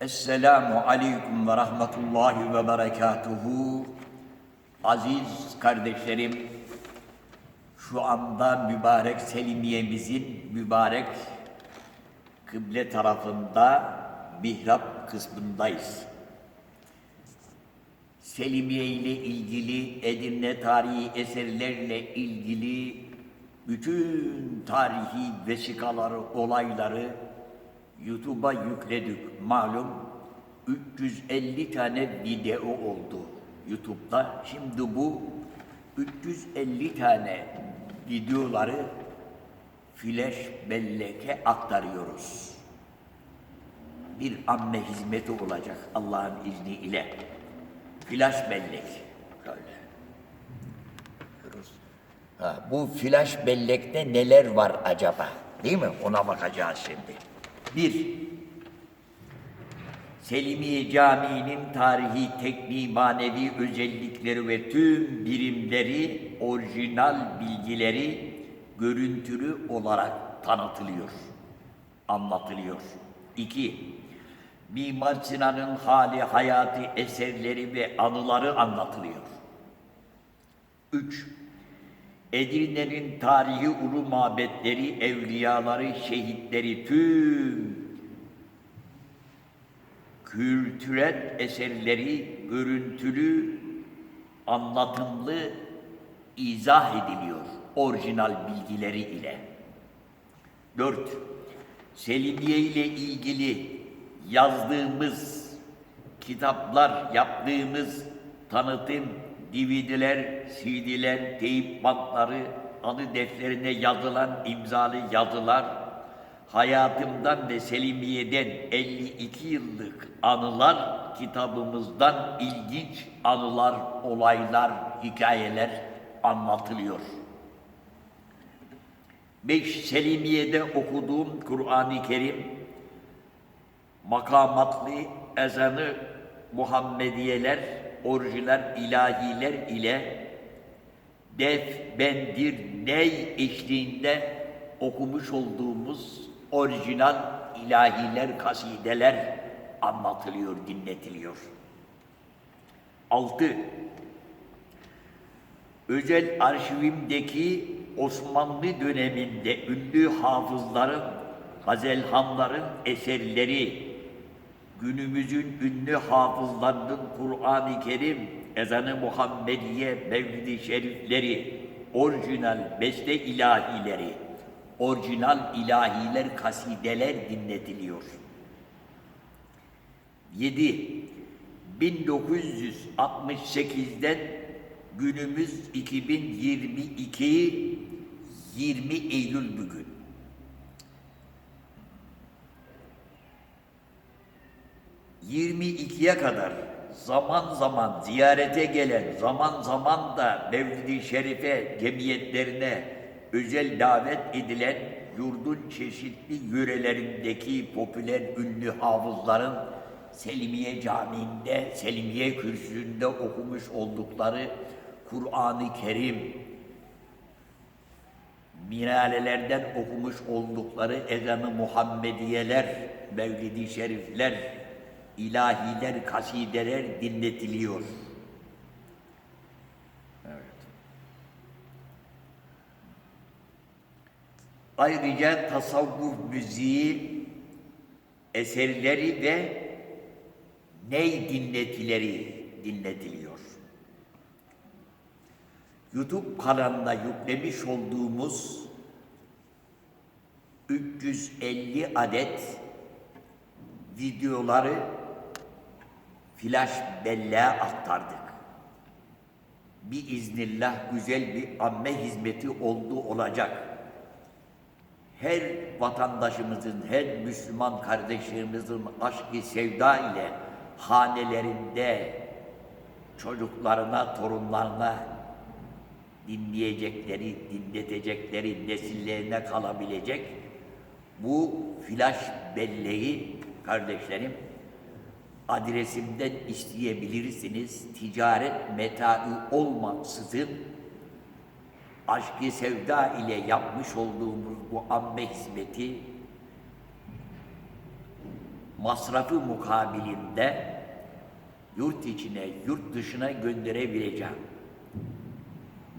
Esselamu aleyküm ve rahmetullahi ve berekatuhu. Aziz kardeşlerim, şu anda mübarek Selimiye'mizin mübarek kıble tarafında mihrap kısmındayız. Selimiye ile ilgili, Edirne tarihi eserlerle ilgili bütün tarihi vesikaları, olayları YouTube'a yükledik. Malum 350 tane video oldu YouTube'da. Şimdi bu 350 tane videoları flash belleke aktarıyoruz. Bir amme hizmeti olacak Allah'ın izniyle. Flash bellek. Bakıyoruz. Ha, bu flash bellekte neler var acaba? Değil mi? Ona bakacağız şimdi. Bir, Selimiye Camii'nin tarihi, tekniği, manevi özellikleri ve tüm birimleri, orijinal bilgileri görüntülü olarak tanıtılıyor, anlatılıyor. İki, Mimar Sinan'ın hali, hayatı, eserleri ve anıları anlatılıyor. Üç, Edirne'nin tarihi ulu mabetleri, evliyaları, şehitleri, tüm kültürel eserleri görüntülü, anlatımlı izah ediliyor orijinal bilgileri ile. Dört, Selimiye ile ilgili yazdığımız kitaplar, yaptığımız tanıtım, DVD'ler, CD'ler, teyip bantları, anı defterine yazılan imzalı yazılar, hayatımdan ve Selimiye'den 52 yıllık anılar kitabımızdan ilginç anılar, olaylar, hikayeler anlatılıyor. 5. Selimiye'de okuduğum Kur'an-ı Kerim makamatlı ezanı Muhammediyeler, orijinal ilahiler ile def, bendir, ney eşliğinde okumuş olduğumuz orijinal ilahiler, kasideler anlatılıyor, dinletiliyor. Altı, özel arşivimdeki Osmanlı döneminde ünlü hafızların, gazelhanların eserleri, günümüzün ünlü hafızlarının Kur'an-ı Kerim, ezanı Muhammediye, Mevlid-i Şerifleri, orijinal beste ilahileri, orijinal ilahiler, kasideler dinletiliyor. 7. 1968'den günümüz 2022 20 Eylül bugün. ...22'ye kadar zaman zaman ziyarete gelen, zaman zaman da Mevlid-i Şerife cemiyetlerine özel davet edilen yurdun çeşitli yörelerindeki popüler ünlü hafızların Selimiye Camii'nde, Selimiye Kürsüsü'nde okumuş oldukları Kur'an-ı Kerim, minalelerden okumuş oldukları ezanı Muhammediyeler, Mevlid-i Şerifler, ilahiler, kasideler dinletiliyor. Evet. Ayrıca tasavvuf müziği eserleri ve ney dinletileri dinletiliyor. YouTube kanalına yüklemiş olduğumuz 350 adet videoları flash belleğe aktardık. Biiznillah güzel bir amme hizmeti oldu olacak. Her vatandaşımızın, her Müslüman kardeşlerimizin aşkı sevda ile hanelerinde çocuklarına, torunlarına dinleyecekleri, dinletecekleri nesillerine kalabilecek bu flash belleği kardeşlerim adresimden isteyebilirsiniz. Ticaret metaı olmaksızın aşkı sevda ile yapmış olduğumuz bu amme hizmeti masrafı mukabilinde yurt içine, yurt dışına gönderebileceğim.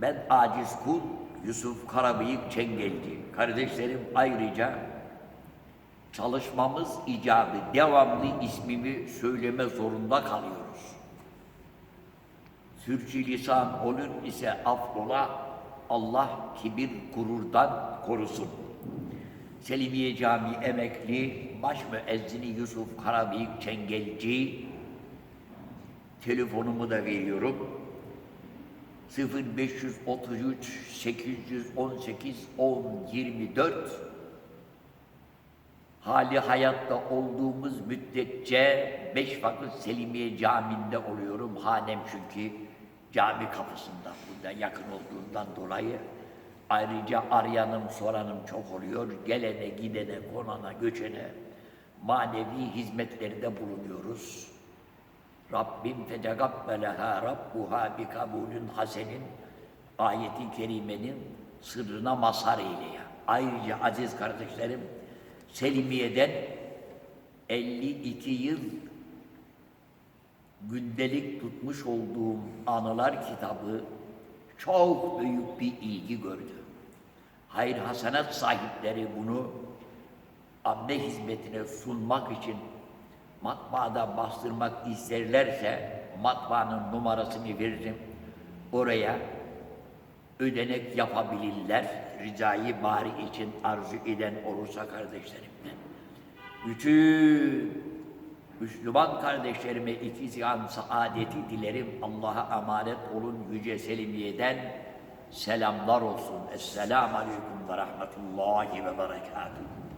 Ben aciz kul Yusuf Karabıyık Çengelci. Kardeşlerim ayrıca çalışmamız icabı devamlı ismimi söyleme zorunda kalıyoruz. Sürçülisan olur ise affola Allah kibir gururdan korusun. Selimiye Camii emekli baş müezzini Yusuf Karabıyık Çengelci telefonumu da veriyorum. 0533 818 10 24 hali hayatta olduğumuz müddetçe beş vakit Selimiye Camii'nde oluyorum. Hanem çünkü cami kapısında burada yakın olduğundan dolayı. Ayrıca arayanım soranım çok oluyor. Gelene gidene konana göçene manevi hizmetlerde bulunuyoruz. Rabbim fetekabbeleha rabbuha bi kabulün hasenin ayeti kerimenin sırrına mazhar eyle. Ayrıca aziz kardeşlerim Selimiye'den 52 yıl gündelik tutmuş olduğum anılar kitabı çok büyük bir ilgi gördü. Hayır hasenat sahipleri bunu abde hizmetine sunmak için matbaada bastırmak isterlerse matbaanın numarasını veririm. Oraya ödenek yapabilirler. Ricayı bari için arzu eden olursa kardeşlerimden. Bütün Müslüman kardeşlerime ikizyan saadeti dilerim. Allah'a emanet olun Yüce Selimiye'den selamlar olsun. Esselamu Aleyküm ve Rahmetullahi ve Berekatuhu.